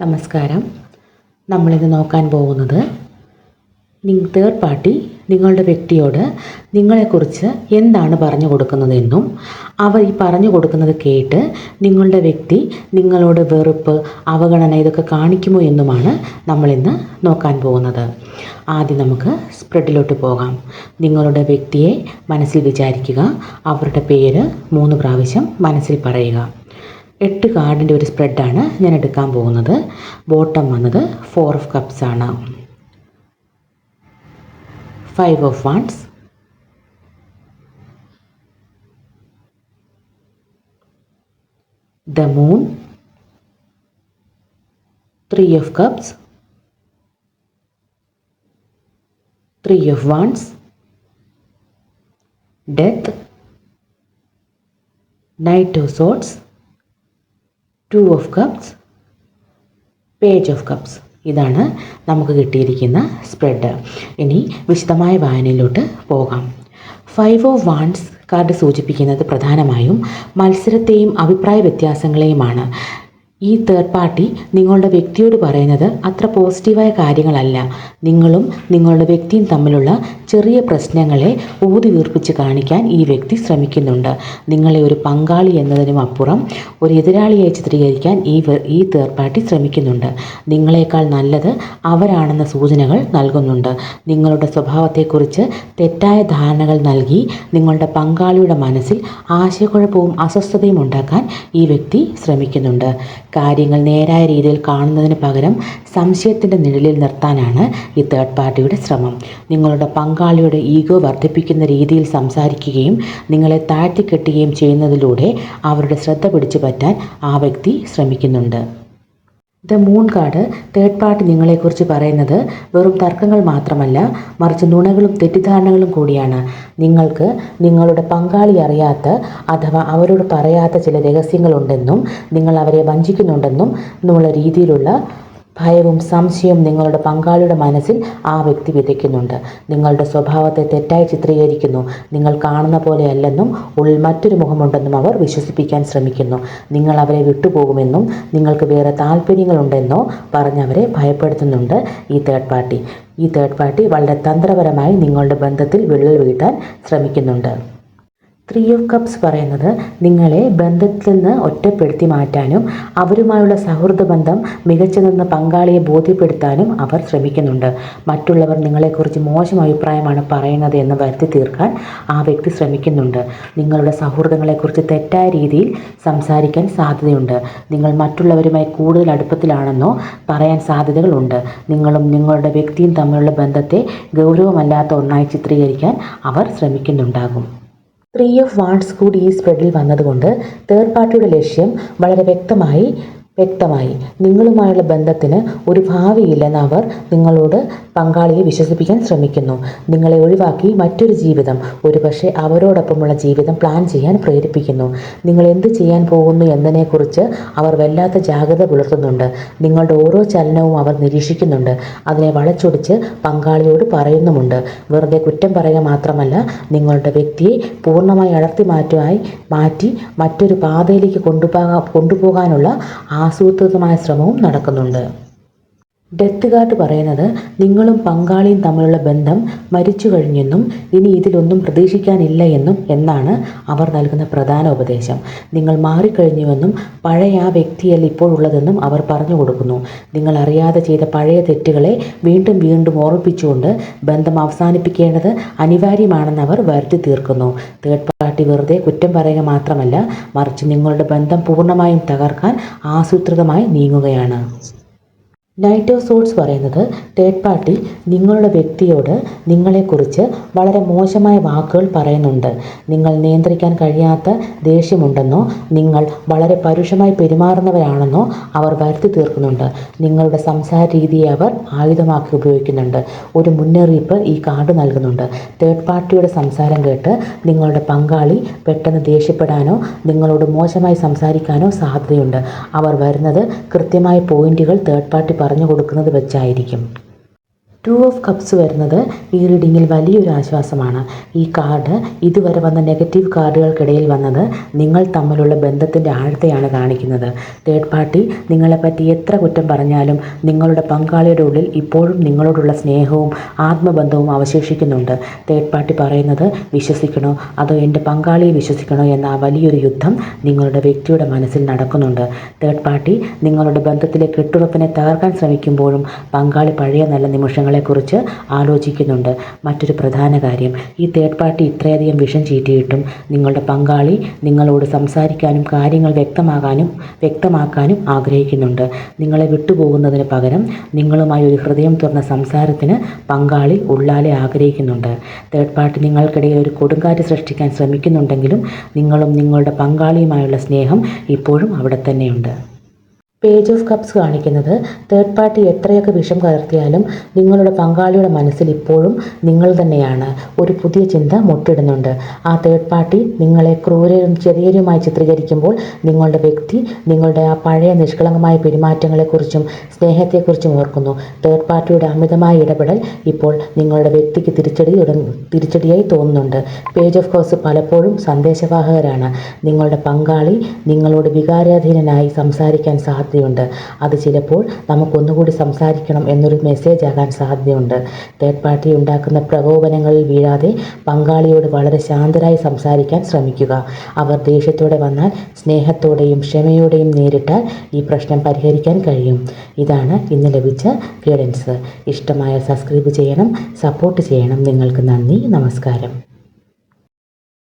നമസ്കാരം. നമ്മളിത് നോക്കാൻ പോകുന്നത് തേർഡ് പാർട്ടി നിങ്ങളുടെ വ്യക്തിയോട് നിങ്ങളെക്കുറിച്ച് എന്താണ് പറഞ്ഞു കൊടുക്കുന്നതെന്നും അവർ ഈ പറഞ്ഞു കൊടുക്കുന്നത് കേട്ട് നിങ്ങളുടെ വ്യക്തി നിങ്ങളോട് വെറുപ്പ് അവഗണന ഇതൊക്കെ കാണിക്കുമോ എന്നുമാണ് നമ്മളിന്ന് നോക്കാൻ പോകുന്നത്. ആദ്യം നമുക്ക് സ്പ്രെഡിലോട്ട് പോകാം. നിങ്ങളുടെ വ്യക്തിയെ മനസ്സിൽ വിചാരിക്കുക അവരുടെ പേര് മൂന്ന് പ്രാവശ്യം മനസ്സിൽ പറയുക. എട്ട് കാർഡിന്റെ ഒരു സ്പ്രെഡാണ് ഞാൻ എടുക്കാൻ പോകുന്നത്. ബോട്ടം വന്നത് ഫോർ ഓഫ് കപ്സ് ആണ്. Five of wands the moon three of cups three of wands death knight of swords two of cups page of cups. ഇതാണ് നമുക്ക് കിട്ടിയിരിക്കുന്ന സ്പ്രെഡ്. ഇനി വിശദമായ വായനയിലോട്ട് പോകാം. ഫൈവ് ഓഫ് വാൻസ് കാർഡ് സൂചിപ്പിക്കുന്നത് പ്രധാനമായും മത്സരത്തെയും അഭിപ്രായ വ്യത്യാസങ്ങളെയുമാണ്. ഈ തേർഡ് പാർട്ടി നിങ്ങളുടെ വ്യക്തിയോട് പറയുന്നത് അത്ര പോസിറ്റീവായ കാര്യങ്ങളല്ല. നിങ്ങളും നിങ്ങളുടെ വ്യക്തിയും തമ്മിലുള്ള ചെറിയ പ്രശ്നങ്ങളെ ഊതി വീർപ്പിച്ച് കാണിക്കാൻ ഈ വ്യക്തി ശ്രമിക്കുന്നുണ്ട്. നിങ്ങളെ ഒരു പങ്കാളി എന്നതിനും അപ്പുറം ഒരു എതിരാളിയായി ചിത്രീകരിക്കാൻ ഈ ഈ തേർഡ് പാർട്ടി ശ്രമിക്കുന്നുണ്ട്. നിങ്ങളെക്കാൾ നല്ലത് അവരാണെന്ന സൂചനകൾ നൽകുന്നുണ്ട്. നിങ്ങളുടെ സ്വഭാവത്തെക്കുറിച്ച് തെറ്റായ ധാരണകൾ നൽകി നിങ്ങളുടെ പങ്കാളിയുടെ മനസ്സിൽ ആശയക്കുഴപ്പവും അസ്വസ്ഥതയും ഉണ്ടാക്കാൻ ഈ വ്യക്തി ശ്രമിക്കുന്നുണ്ട്. കാര്യങ്ങൾ നേരായ രീതിയിൽ കാണുന്നതിന് പകരം സംശയത്തിന്റെ നിഴലിൽ നിർത്താനാണ് ഈ തേർഡ് പാർട്ടിയുടെ ശ്രമം. നിങ്ങളുടെ പങ്കാളിയുടെ ഈഗോ വർദ്ധിപ്പിക്കുന്ന രീതിയിൽ സംസാരിക്കുകയും നിങ്ങളെ താഴ്ത്തിക്കെട്ടുകയും ചെയ്യുന്നതിലൂടെ അവരുടെ ശ്രദ്ധ പിടിച്ചു പറ്റാൻ ആ വ്യക്തി ശ്രമിക്കുന്നുണ്ട്. The moon card third party നിങ്ങളെക്കുറിച്ച് പറയുന്നത് വെറും തർക്കങ്ങൾ മാത്രമല്ല മറിച്ച് നുണകളും തെറ്റിദ്ധാരണകളും കൂടിയാണ്. നിങ്ങൾക്ക് നിങ്ങളുടെ പങ്കാളി അറിയാത്ത അഥവാ അവരോട് പറയാത്ത ചില രഹസ്യങ്ങളുണ്ടെന്നും നിങ്ങൾ അവരെ വഞ്ചിക്കുന്നുണ്ടെന്നും എന്നുള്ള രീതിയിലുള്ള ഭയവും സംശയവും നിങ്ങളുടെ പങ്കാളിയുടെ മനസ്സിൽ ആ വ്യക്തി വിതയ്ക്കുന്നുണ്ട്. നിങ്ങളുടെ സ്വഭാവത്തെ തെറ്റായി ചിത്രീകരിക്കുന്നു. നിങ്ങൾ കാണുന്ന പോലെയല്ലെന്നും ഉൾ മറ്റൊരു മുഖമുണ്ടെന്നും അവർ വിശ്വസിപ്പിക്കാൻ ശ്രമിക്കുന്നു. നിങ്ങൾ അവരെ വിട്ടുപോകുമെന്നും നിങ്ങൾക്ക് വേറെ താല്പര്യങ്ങളുണ്ടെന്നോ പറഞ്ഞ് അവരെ ഭയപ്പെടുത്തുന്നുണ്ട് ഈ തേർഡ് പാർട്ടി ഈ തേർഡ് പാർട്ടി വളരെ തന്ത്രപരമായി നിങ്ങളുടെ ബന്ധത്തിൽ വിള്ളൽ വീട്ടാൻ ശ്രമിക്കുന്നുണ്ട്. ത്രീ ഓഫ് കപ്സ് പറയുന്നത് നിങ്ങളെ ബന്ധത്തിൽ നിന്ന് ഒറ്റപ്പെടുത്തി മാറ്റാനും അവരുമായുള്ള സൗഹൃദ ബന്ധം മികച്ചതെന്ന് പങ്കാളിയെ ബോധ്യപ്പെടുത്താനും അവർ ശ്രമിക്കുന്നുണ്ട്. മറ്റുള്ളവർ നിങ്ങളെക്കുറിച്ച് മോശം അഭിപ്രായമാണ് പറയുന്നത് എന്ന് വരുത്തി തീർക്കാൻ ആ വ്യക്തി ശ്രമിക്കുന്നുണ്ട്. നിങ്ങളുടെ സൗഹൃദങ്ങളെക്കുറിച്ച് തെറ്റായ രീതിയിൽ സംസാരിക്കാൻ സാധ്യതയുണ്ട്. നിങ്ങൾ മറ്റുള്ളവരുമായി കൂടുതൽ അടുപ്പത്തിലാണെന്നോ പറയാൻ സാധ്യതകളുണ്ട്. നിങ്ങളും നിങ്ങളുടെ വ്യക്തിയും തമ്മിലുള്ള ബന്ധത്തെ ഗൗരവമല്ലാത്ത ഒന്നായി ചിത്രീകരിക്കാൻ അവർ ശ്രമിക്കുന്നുണ്ടാകും. ത്രീ ഓഫ് വാൺസ് കൂടി ഈ സ്പ്രെഡിൽ വന്നതുകൊണ്ട് തേർഡ് പാർട്ടിയുടെ ലക്ഷ്യം വളരെ വ്യക്തമായി വ്യക്തമായി. നിങ്ങളുമായുള്ള ബന്ധത്തിന് ഒരു ഭാവിയില്ലെന്ന് അവർ നിങ്ങളോട് പങ്കാളിയെ വിശ്വസിപ്പിക്കാൻ ശ്രമിക്കുന്നു. നിങ്ങളെ ഒഴിവാക്കി മറ്റൊരു ജീവിതം ഒരുപക്ഷെ അവരോടൊപ്പമുള്ള ജീവിതം പ്ലാൻ ചെയ്യാൻ പ്രേരിപ്പിക്കുന്നു. നിങ്ങൾ എന്ത് ചെയ്യാൻ പോകുന്നു എന്നതിനെക്കുറിച്ച് അവർ വല്ലാത്ത ജാഗ്രത പുലർത്തുന്നുണ്ട്. നിങ്ങളുടെ ഓരോ ചലനവും അവർ നിരീക്ഷിക്കുന്നുണ്ട്. അതിനെ വളച്ചൊടിച്ച് പങ്കാളിയോട് പറയുന്നുമുണ്ട്. വെറുതെ കുറ്റം പറയുക മാത്രമല്ല നിങ്ങളുടെ വ്യക്തിയെ പൂർണമായി അടർത്തി മാറ്റുമായി മാറ്റി മറ്റൊരു പാതയിലേക്ക് കൊണ്ടുപോകാൻ കൊണ്ടുപോകാനുള്ള ആസൂത്രിതമായ ശ്രമവും നടക്കുന്നുണ്ട്. ഡെത്ത് കാർഡ് പറയുന്നത് നിങ്ങളും പങ്കാളിയും തമ്മിലുള്ള ബന്ധം മരിച്ചു കഴിഞ്ഞെന്നും ഇനി ഇതിലൊന്നും പ്രതീക്ഷിക്കാനില്ല എന്നും എന്നാണ് അവർ നൽകുന്ന പ്രധാന ഉപദേശം. നിങ്ങൾ മാറിക്കഴിഞ്ഞുവെന്നും പഴയ ആ വ്യക്തിയല്ല ഇപ്പോഴുള്ളതെന്നും അവർ പറഞ്ഞു കൊടുക്കുന്നു. നിങ്ങൾ അറിയാതെ ചെയ്ത പഴയ തെറ്റുകളെ വീണ്ടും വീണ്ടും ഓർമ്മിപ്പിച്ചുകൊണ്ട് ബന്ധം അവസാനിപ്പിക്കേണ്ടത് അനിവാര്യമാണെന്ന് അവർ വരുത്തി തീർക്കുന്നു. തേർഡ് പാർട്ടി വെറുതെ കുറ്റം പറയുക മാത്രമല്ല മറിച്ച് നിങ്ങളുടെ ബന്ധം പൂർണമായും തകർക്കാൻ ആസൂത്രിതമായി നീങ്ങുകയാണ്. നൈറ്റ് ഓഫ് സോട്ട്സ് പറയുന്നത് തേർഡ് പാർട്ടി നിങ്ങളുടെ വ്യക്തിയോട് നിങ്ങളെക്കുറിച്ച് വളരെ മോശമായ വാക്കുകൾ പറയുന്നുണ്ട്. നിങ്ങൾ നിയന്ത്രിക്കാൻ കഴിയാത്ത ദേഷ്യമുണ്ടെന്നോ നിങ്ങൾ വളരെ പരുഷമായി പെരുമാറുന്നവരാണെന്നോ അവർ വരുത്തി തീർക്കുന്നുണ്ട്. നിങ്ങളുടെ സംസാര രീതിയെ അവർ ആയുധമാക്കി ഉപയോഗിക്കുന്നുണ്ട്. ഒരു മുന്നറിയിപ്പ് ഈ കാർഡ് നൽകുന്നുണ്ട്. തേർഡ് പാർട്ടിയുടെ സംസാരം കേട്ട് നിങ്ങളുടെ പങ്കാളി പെട്ടെന്ന് ദേഷ്യപ്പെടാനോ നിങ്ങളോട് മോശമായി സംസാരിക്കാനോ സാധ്യതയുണ്ട്. അവർ വരുന്നത് കൃത്യമായ പോയിന്റുകൾ തേർഡ് പാർട്ടി പറഞ്ഞു കൊടുക്കുന്നത് വെച്ചായിരിക്കും. ടു ഓഫ് കപ്സ് വരുന്നത് ഈ റീഡിങ്ങിൽ വലിയൊരു ആശ്വാസമാണ്. ഈ കാർഡ് ഇതുവരെ വന്ന നെഗറ്റീവ് കാർഡുകൾക്കിടയിൽ വന്നത് നിങ്ങൾ തമ്മിലുള്ള ബന്ധത്തിന്റെ ആഴത്തെയാണ് കാണിക്കുന്നത്. തേർഡ് പാർട്ടി നിങ്ങളെപ്പറ്റി എത്ര കുറ്റം പറഞ്ഞാലും നിങ്ങളുടെ പങ്കാളിയുടെ ഉള്ളിൽ ഇപ്പോഴും നിങ്ങളോടുള്ള സ്നേഹവും ആത്മബന്ധവും അവശേഷിക്കുന്നുണ്ട്. തേർഡ് പാർട്ടി പറയുന്നത് വിശ്വസിക്കണോ? അതോ എന്റെ പങ്കാളിയെ വിശ്വസിക്കണോ എന്ന വലിയൊരു യുദ്ധം നിങ്ങളുടെ വ്യക്തിയുടെ മനസ്സിൽ നടക്കുന്നുണ്ട്. തേർഡ് പാർട്ടി നിങ്ങളുടെ ബന്ധത്തിലെ കെട്ടുറപ്പിനെ തകർക്കാൻ ശ്രമിക്കുമ്പോഴും പങ്കാളി പഴയ നല്ല നിമിഷങ്ങളെക്കുറിച്ച് ആലോചിക്കുന്നുണ്ട്. മറ്റൊരു പ്രധാന കാര്യം ഈ തേർഡ് പാർട്ടി ഇത്രയധികം വിഷം ചീറ്റിയിട്ടും നിങ്ങളുടെ പങ്കാളി നിങ്ങളോട് സംസാരിക്കാനും കാര്യങ്ങൾ വ്യക്തമാകാനും വ്യക്തമാക്കാനും ആഗ്രഹിക്കുന്നുണ്ട്. നിങ്ങളെ വിട്ടുപോകുന്നതിന് പകരം നിങ്ങളുമായി ഒരു ഹൃദയം തുറന്ന സംസാരത്തിന് പങ്കാളി ഉള്ളാലെ ആഗ്രഹിക്കുന്നുണ്ട്. തേർഡ് പാർട്ടി നിങ്ങൾക്കിടയിൽ ഒരു കൊടുങ്കാറ്റ് സൃഷ്ടിക്കാൻ ശ്രമിക്കുന്നുണ്ടെങ്കിലും നിങ്ങളും നിങ്ങളുടെ പങ്കാളിയുമായുള്ള സ്നേഹം ഇപ്പോഴും അവിടെ തന്നെയുണ്ട്. പേജ് ഓഫ് കപ്സ് കാണിക്കുന്നത്. തേർഡ് പാർട്ടി എത്രയൊക്കെ വിഷം കലർത്തിയാലും നിങ്ങളുടെ പങ്കാളിയുടെ മനസ്സിൽ ഇപ്പോഴും നിങ്ങൾ തന്നെയാണ്. ഒരു പുതിയ ചിന്ത മുട്ടിടുന്നുണ്ട്. ആ തേർഡ് പാർട്ടി നിങ്ങളെ ക്രൂരരും ചെറിയരുമായി ചിത്രീകരിക്കുമ്പോൾ നിങ്ങളുടെ വ്യക്തി നിങ്ങളുടെ ആ പഴയ നിഷ്കളങ്കമായ പെരുമാറ്റങ്ങളെക്കുറിച്ചും സ്നേഹത്തെക്കുറിച്ചും ഓർക്കുന്നു. തേർഡ് പാർട്ടിയുടെ അമിതമായ ഇടപെടൽ ഇപ്പോൾ നിങ്ങളുടെ വ്യക്തിക്ക് തിരിച്ചടി തിരിച്ചടിയായി തോന്നുന്നുണ്ട്. പേജ് ഓഫ് കപ്സ് പലപ്പോഴും സന്ദേശവാഹകരാണ്. നിങ്ങളുടെ പങ്കാളി നിങ്ങളോട് വികാരാധീനനായി സംസാരിക്കാൻ സാധ്യത സാധ്യതയുണ്ട്. അത് ചിലപ്പോൾ നമുക്കൊന്നുകൂടി സംസാരിക്കണം എന്നൊരു മെസ്സേജ് ആകാൻ സാധ്യതയുണ്ട്. തേർഡ് പാർട്ടി ഉണ്ടാക്കുന്ന പ്രകോപനങ്ങളിൽ വീഴാതെ പങ്കാളിയോട് വളരെ ശാന്തരായി സംസാരിക്കാൻ ശ്രമിക്കുക. അവർ ദേഷ്യത്തോടെ വന്നാൽ സ്നേഹത്തോടെയും ക്ഷമയോടെയും നേരിട്ടാൽ ഈ പ്രശ്നം പരിഹരിക്കാൻ കഴിയും. ഇതാണ് ഇന്ന് ലഭിച്ച ഗൈഡൻസ് ഇഷ്ടമായ സബ്സ്ക്രൈബ് ചെയ്യണം സപ്പോർട്ട് ചെയ്യണം. നിങ്ങൾക്ക് നന്ദി നമസ്കാരം.